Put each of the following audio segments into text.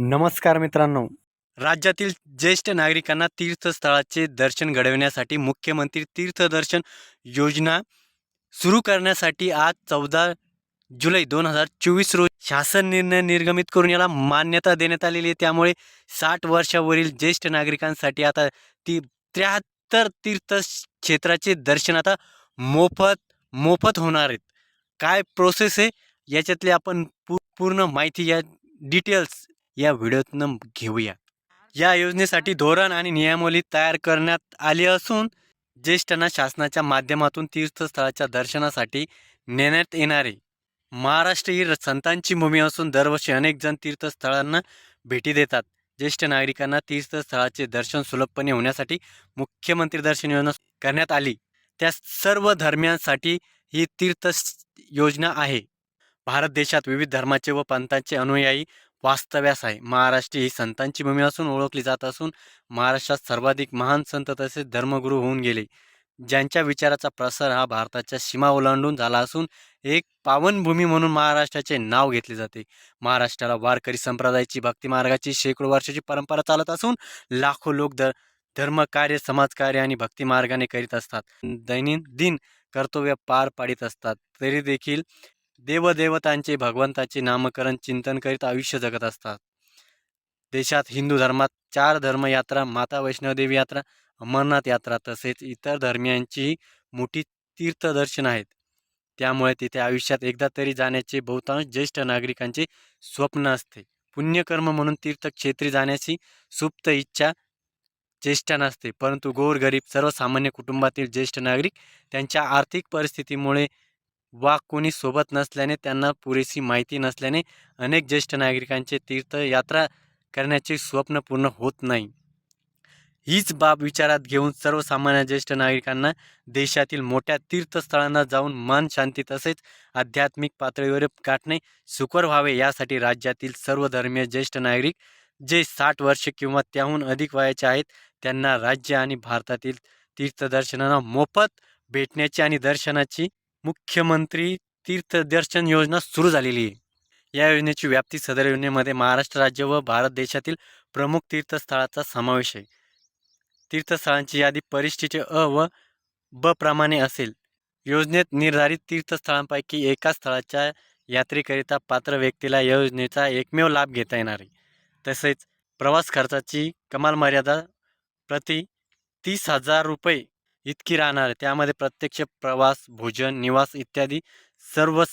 नमस्कार मित्रांनो. राज्यातील ज्येष्ठ नागरिकांना तीर्थस्थळाचे दर्शन घडविण्यासाठी मुख्यमंत्री तीर्थदर्शन योजना सुरू करण्यासाठी आज चौदा जुलै दोन हजार चोवीस रोजी शासन निर्णय निर्गमित करून याला मान्यता देण्यात आलेली आहे. त्यामुळे साठ वर्षावरील ज्येष्ठ नागरिकांसाठी आता ती त्र्याहत्तर तीर्थ क्षेत्राचे दर्शन आता मोफत मोफत होणार आहेत. काय प्रोसेस आहे? याच्यातली आपण पू पूर्ण माहिती या डिटेल्स या व्हिडिओतनं घेऊया. या योजनेसाठी धोरण आणि नियमावली तयार करण्यात आली असून ज्येष्ठांना शासनाच्या माध्यमातून तीर्थस्थळाच्या दर्शनासाठी नेण्यात येणारे महाराष्ट्र ही संतांची भूमी असून दरवर्षी अनेक जण तीर्थस्थळांना भेटी देतात. ज्येष्ठ नागरिकांना तीर्थस्थळाचे दर्शन सुलभपणे होण्यासाठी मुख्यमंत्री दर्शन योजना करण्यात आली. त्या सर्व धर्मियांसाठी ही तीर्थ योजना आहे. भारत देशात विविध धर्माचे व पंथांचे अनुयायी वास्तव्यास आहे. महाराष्ट्र ही संतांची भूमी असून ओळखली जात असून महाराष्ट्रात सर्वाधिक महान संत तसेच धर्मगुरू होऊन गेले. ज्यांच्या विचाराचा प्रसार हा भारताच्या सीमा ओलांडून झाला असून एक पावनभूमी म्हणून महाराष्ट्राचे नाव घेतले जाते. महाराष्ट्राला वारकरी संप्रदायाची भक्ती मार्गाची शेकडो वर्षाची परंपरा चालत असून लाखो लोक द धर्मकार्य समाजकार्य आणि भक्ती मार्गाने करीत असतात. दैनंदिन कर्तव्य पार पाडित असतात. तरी देखील देवदेवतांचे भगवंताचे नामकरण चिंतन करीत आयुष्य जगत असतात. देशात हिंदू धर्मात चार धर्मयात्रा माता वैष्णवदेवी यात्रा अमरनाथ यात्रा तसेच इतर धर्मियांची मोठी तीर्थदर्शन आहेत. त्यामुळे तिथे आयुष्यात एकदा तरी जाण्याचे बहुतांश ज्येष्ठ नागरिकांचे स्वप्न असते. पुण्यकर्म म्हणून तीर्थक्षेत्री जाण्याची सुप्त इच्छा ज्येष्ठ नसते परंतु गोरगरीब सर्वसामान्य कुटुंबातील ज्येष्ठ नागरिक त्यांच्या आर्थिक परिस्थितीमुळे वा कोणी सोबत नसल्याने त्यांना पुरेशी माहिती नसल्याने अनेक ज्येष्ठ नागरिकांचे तीर्थयात्रा करण्याचे स्वप्न पूर्ण होत नाही. हीच बाब विचारात घेऊन सर्वसामान्य ज्येष्ठ नागरिकांना देशातील मोठ्या तीर्थस्थळांना जाऊन मन शांती तसेच आध्यात्मिक पातळीवर गाठणे सुकर व्हावे यासाठी राज्यातील सर्व धर्मीय ज्येष्ठ नागरिक जे साठ वर्ष किंवा त्याहून अधिक वयाचे आहेत त्यांना राज्य आणि भारतातील तीर्थदर्शनांना मोफत भेटण्याची आणि दर्शनाची मुख्यमंत्री तीर्थदर्शन योजना सुरू झालेली आहे. या योजनेची व्याप्ती सदर योजनेमध्ये महाराष्ट्र राज्य व भारत देशातील प्रमुख तीर्थस्थळाचा समावेश आहे. तीर्थस्थळांची यादी परिष्ठेचे अ व ब प्रमाणे असेल. योजनेत निर्धारित तीर्थस्थळांपैकी एका स्थळाच्या यात्रेकरिता पात्र व्यक्तीला या योजनेचा एकमेव लाभ घेता येणार आहे. तसेच प्रवास खर्चाची कमाल मर्यादा प्रति तीस हजार रुपये इतकी राहणार आहे. त्यामध्ये प्रत्यक्ष प्रवास भोजन निवास इत्यादी सर्व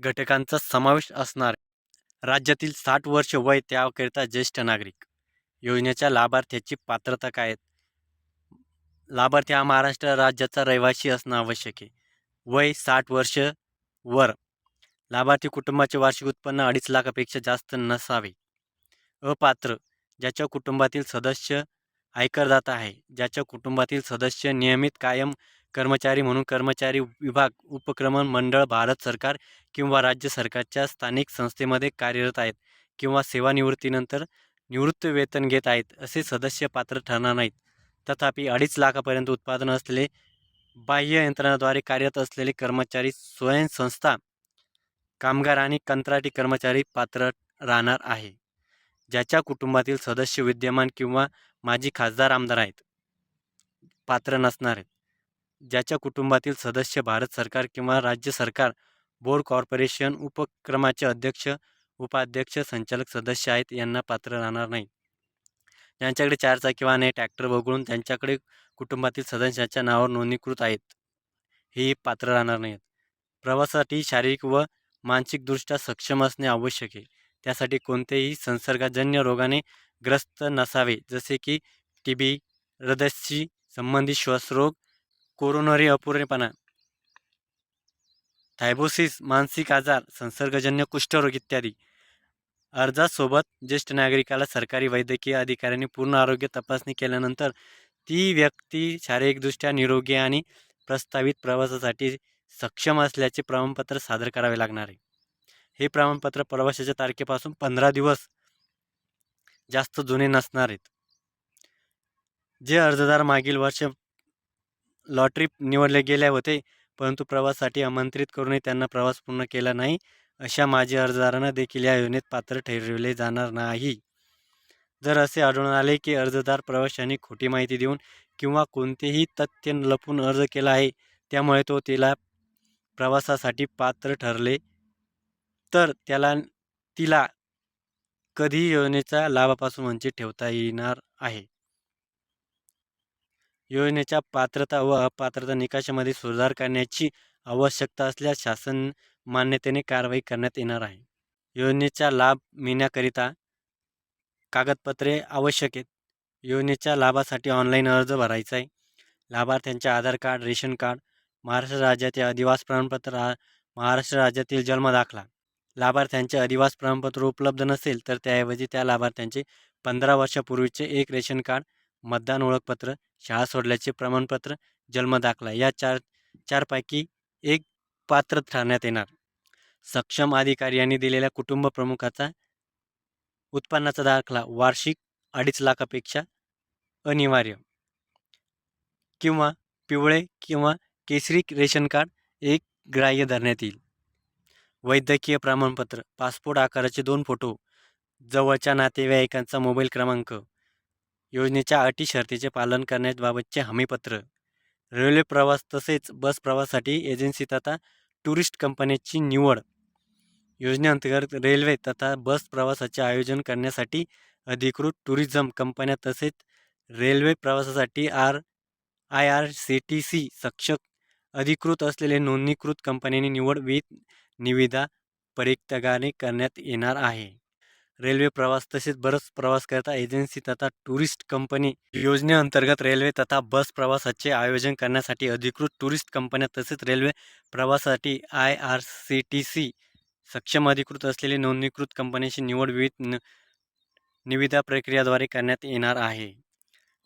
घटकांचा समावेश असणार राज्यातील साठ वर्ष वय त्याकरिता ज्येष्ठ नागरिक. योजनेच्या लाभार्थ्याची पात्रता काय आहेत? लाभार्थी हा महाराष्ट्र राज्याचा रहिवासी असणं आवश्यक आहे. वय साठ वर्ष वर. लाभार्थी कुटुंबाचे वार्षिक उत्पन्न अडीच लाखापेक्षा जास्त नसावे. अपात्र ज्याच्या कुटुंबातील सदस्य आयकरदाता आहे ज्याच्या कुटुंबातील सदस्य नियमित कायम कर्मचारी म्हणून कर्मचारी विभाग उपक्रम मंडळ भारत सरकार किंवा राज्य सरकारच्या स्थानिक संस्थेमध्ये कार्यरत आहेत किंवा सेवानिवृत्तीनंतर निवृत्त वेतन घेत आहेत असे सदस्य पात्र ठरणार नाहीत. तथापि अडीच लाखापर्यंत उत्पादन असलेले बाह्य यंत्रणाद्वारे कार्यरत असलेले कर्मचारी स्वयंसंस्था कामगार आणि कंत्राटी कर्मचारी पात्र राहणार आहे ज्याच्या कुटुंबातील सदस्य विद्यमान किंवा माजी खासदार आमदार आहेत. पात्र नसणार आहेत. ज्याच्या कुटुंबातील सदस्य भारत सरकार किंवा राज्य सरकार बोर्ड कॉर्पोरेशन उपक्रमाचे अध्यक्ष उपाध्यक्ष संचालक सदस्य आहेत यांना पात्र राहणार नाही. ज्यांच्याकडे चारचाकी वाहन आहे ट्रॅक्टर वगळून त्यांच्याकडे कुटुंबातील सदस्याच्या नावावर नोंदणीकृत आहेत. हे पात्र राहणार नाहीत. प्रवासासाठी शारीरिक व मानसिकदृष्ट्या सक्षम असणे आवश्यक आहे. त्यासाठी कोणतेही संसर्गजन्य रोगाने ग्रस्त नसावे. जसे की टी बी हृदयाशी संबंधित श्वासरोग कोरोनरी अपुरेपणा. थायबोसिस मानसिक आजार संसर्गजन्य कुष्ठरोग इत्यादी. अर्जासोबत ज्येष्ठ नागरिकाला सरकारी वैद्यकीय अधिकाऱ्यांनी पूर्ण आरोग्य तपासणी केल्यानंतर ती व्यक्ती शारीरिकदृष्ट्या निरोगी आणि प्रस्तावित प्रवासासाठी सक्षम असल्याचे प्रमाणपत्र सादर करावे लागणार आहे. हे प्रमाणपत्र प्रवासाच्या तारखेपासून पंधरा दिवस जास्त जुने नसणार आहेत. जे अर्जदार मागील वर्ष लॉटरी निवडले गेले होते परंतु प्रवासासाठी आमंत्रित करूनही त्यांना प्रवास पूर्ण केला नाही अशा माजी अर्जदारांना देखील या योजनेत पात्र ठरविले जाणार नाही. जर असे आढळून आले की अर्जदार प्रवाशांनी खोटी माहिती देऊन किंवा कोणतेही तथ्य लपून अर्ज केला आहे त्यामुळे तो तिला प्रवासासाठी पात्र ठरले तर त्याला तिला कधीही योजनेच्या लाभापासून वंचित ठेवता येणार आहे? योजनेच्या पात्रता व अपात्रता निकषामध्ये सुधार करण्याची आवश्यकता असल्यास शासन मान्यतेने कारवाई करण्यात येणार आहे. योजनेचा लाभ मिळण्याकरिता कागदपत्रे आवश्यक आहेत. योजनेच्या लाभासाठी ऑनलाईन अर्ज भरायचा आहे. लाभार्थ्यांचे Aadhaar card ration card Maharashtra राज्यातील अधिवास प्रमाणपत्र महाराष्ट्र राज्यातील जन्मदाखला लाभार्थ्यांचे अधिवास प्रमाणपत्र उपलब्ध नसेल तर त्याऐवजी त्या लाभार्थ्यांचे पंधरा वर्षापूर्वीचे एक रेशन कार्ड मतदान ओळखपत्र शाळा सोडल्याचे प्रमाणपत्र जन्मदाखला या चार चारपैकी एक पात्र ठरण्यात येणार. सक्षम अधिकारी यांनी दिलेल्या कुटुंब प्रमुखाचा उत्पन्नाचा दाखला वार्षिक अडीच लाखापेक्षा अनिवार्य. किंवा पिवळे किंवा केसरी रेशन कार्ड एक ग्राह्य धरण्यात येईल. वैद्यकीय प्रमाणपत्र पासपोर्ट आकाराचे दोन फोटो जवळच्या नातेवाईकांचा मोबाईल क्रमांक योजनेच्या अटी शर्तीचे पालन करण्याबाबतचे हमीपत्र रेल्वे प्रवास तसेच बस प्रवासासाठी एजन्सी तथा टुरिस्ट कंपन्यांची निवड योजनेअंतर्गत रेल्वे तथा बस प्रवासाचे आयोजन करण्यासाठी अधिकृत टुरिझम कंपन्या तसेच रेल्वे प्रवासासाठी R I R C T C सक्षम अधिकृत असलेले नोंदणीकृत कंपन्यांनी निवड विथ निविदा परित्यागाने करण्यात येणार आहे. रेल्वे प्रवास तसेच बस प्रवास करता एजन्सी तथा टुरिस्ट कंपनी योजनेअंतर्गत रेल्वे तथा बस प्रवासाचे आयोजन करण्यासाठी अधिकृत टुरिस्ट कंपन्या तसेच रेल्वे प्रवासासाठी I R C T C सक्षम अधिकृत असलेली नोंदणीकृत कंपन्यांची निवड विविध न निविदा प्रक्रियाद्वारे करण्यात येणार आहे.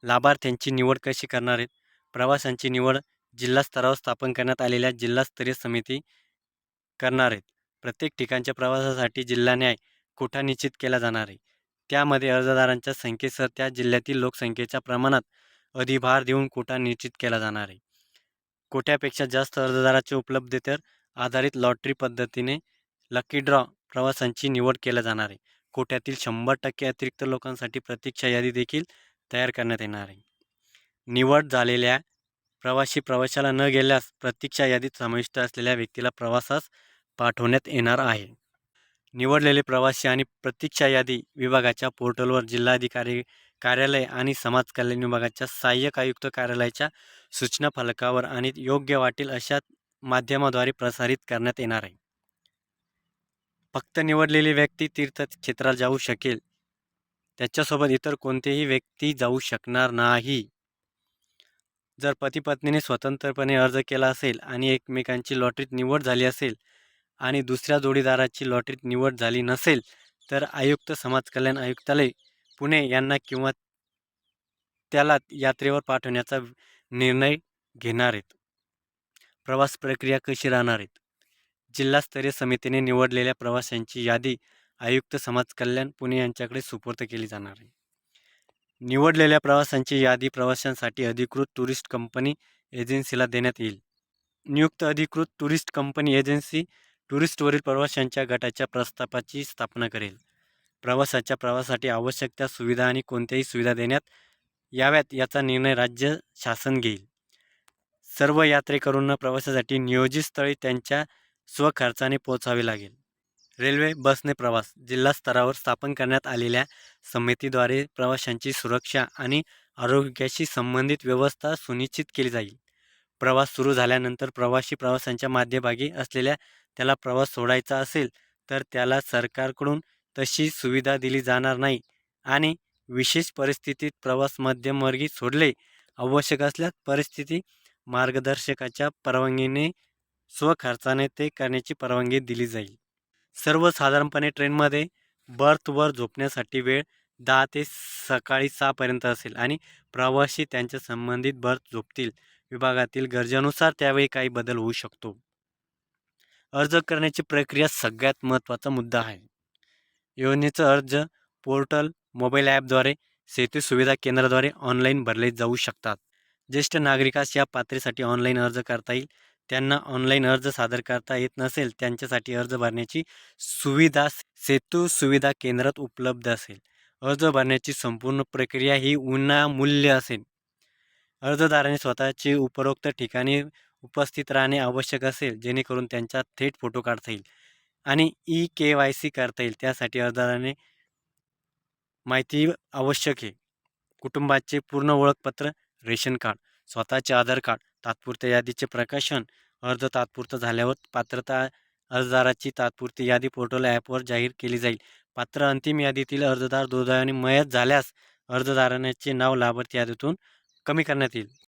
लाभार्थ्यांची निवड कशी करणार आहेत? प्रवाशांची निवड जिल्हा स्तरावर स्थापन करण्यात आलेल्या जिल्हास्तरीय समिती करणार आहेत. प्रत्येक ठिकाणच्या प्रवासासाठी जिल्हा न्याय कोठा निश्चित केला जाणार आहे? त्यामध्ये अर्जदारांच्या संख्येसह त्या जिल्ह्यातील लोकसंख्येच्या प्रमाणात अधिभार देऊन कोटा निश्चित केला जाणार आहे? कोट्यापेक्षा जास्त अर्जदाराच्या उपलब्धतेवर आधारित लॉटरी पद्धतीने लकी ड्रॉ प्रवासांची निवड केल्या जाणार आहे. कोट्यातील शंभर टक्के अतिरिक्त लोकांसाठी प्रतीक्षा यादी देखील तयार करण्यात येणार आहे. निवड झालेल्या प्रवासी प्रवाशाला न गेल्यास प्रतीक्षा यादीत समाविष्ट असलेल्या व्यक्तीला प्रवासास पाठवण्यात येणार आहे. निवडलेले प्रवासी आणि प्रतीक्षा यादी विभागाच्या पोर्टलवर जिल्हाधिकारी कार्यालय आणि समाज कल्याण विभागाच्या सहाय्यक आयुक्त कार्यालयाच्या सूचना फलकावर आणि योग्य वाटेल अशा माध्यमाद्वारे प्रसारित करण्यात येणार आहे. फक्त निवडलेली व्यक्ती तीर्थक्षेत्रात जाऊ शकेल. त्याच्यासोबत इतर कोणतेही व्यक्ती जाऊ शकणार नाही. जर पती पत्नीने स्वतंत्रपणे अर्ज केला असेल आणि एकमेकांची लॉटरीत निवड झाली असेल आणि दुसऱ्या जोडीदाराची लॉटरीत निवड झाली नसेल तर आयुक्त समाज कल्याण आयुक्तालय पुणे यांना किंवा त्याला यात्रेवर पाठवण्याचा निर्णय घेणार आहेत. प्रवास प्रक्रिया कशी राहणार आहेत? जिल्हास्तरीय समितीने निवडलेल्या प्रवाशांची यादी आयुक्त समाज कल्याण पुणे यांच्याकडे सुपूर्द केली जाणार आहे. निवडलेल्या प्रवाशांची यादी प्रवाशांसाठी अधिकृत टुरिस्ट कंपनी एजन्सीला देण्यात येईल. नियुक्त अधिकृत टुरिस्ट कंपनी एजन्सी टुरिस्टवरील प्रवाशांच्या गटाच्या प्रस्तापाची स्थापना करेल. प्रवासाच्या प्रवासासाठी आवश्यक त्या सुविधा आणि कोणत्याही सुविधा देण्यात याव्यात याचा निर्णय राज्य शासन घेईल. सर्व यात्रेकरूंना प्रवासासाठी नियोजित स्थळी त्यांच्या स्वखर्चाने पोचावे लागेल. रेल्वे बसने प्रवास जिल्हा स्तरावर स्थापन करण्यात आलेल्या समितीद्वारे प्रवाशांची सुरक्षा आणि आरोग्याशी संबंधित व्यवस्था सुनिश्चित केली जाईल. प्रवास सुरू झाल्यानंतर प्रवासी प्रवासांच्या मध्यभागी असलेल्या त्याला प्रवास सोडायचा असेल तर त्याला सरकारकडून तशी सुविधा दिली जाणार नाही आणि विशेष परिस्थितीत प्रवास मध्यमवर्गी सोडले आवश्यक असल्यास परिस्थिती मार्गदर्शकाच्या परवानगीने स्वखर्चाने ते करण्याची परवानगी दिली जाईल. सर्वसाधारणपणे ट्रेनमध्ये बर्थवर झोपण्यासाठी वेळ दहा ते सकाळी सहापर्यंत असेल आणि प्रवासी त्यांच्या संबंधित बर्थ झोपतील. विभागातील गरजेनुसार त्यावेळी काही बदल होऊ शकतो. अर्ज करण्याची प्रक्रिया सगळ्यात महत्त्वाचा मुद्दा आहे. योजनेचा अर्ज पोर्टल मोबाईल ॲपद्वारे सेतू सुविधा केंद्राद्वारे ऑनलाईन भरले जाऊ शकतात. ज्येष्ठ नागरिकास या पात्रतेसाठी ऑनलाईन अर्ज करता येईल. त्यांना ऑनलाईन अर्ज सादर करता येत नसेल त्यांच्यासाठी अर्ज भरण्याची सुविधा सेतू सुविधा केंद्रात उपलब्ध असेल. अर्ज भरण्याची संपूर्ण प्रक्रिया ही विनामूल्य असेल. अर्जदाराने स्वतःचे उपरोक्त ठिकाणी उपस्थित राहणे आवश्यक असेल जेणेकरून त्यांचा थेट फोटो काढता येईल आणि ई के वाय सी करता येईल. त्यासाठी अर्जदाराने माहिती आवश्यक आहे. कुटुंबाचे पूर्ण ओळखपत्र रेशन कार्ड स्वतःचे आधार कार्ड तात्पुरत्या यादीचे प्रकाशन. अर्ज तात्पुरता झाल्यावर पात्रता अर्जदाराची तात्पुरती यादी पोर्टल ॲपवर जाहीर केली जाईल. पात्र अंतिम यादीतील अर्जदार दुर्दैवाने मयत झाल्यास अर्जदाराचे नाव लाभार्थी यादीतून कमी करण्यात येईल.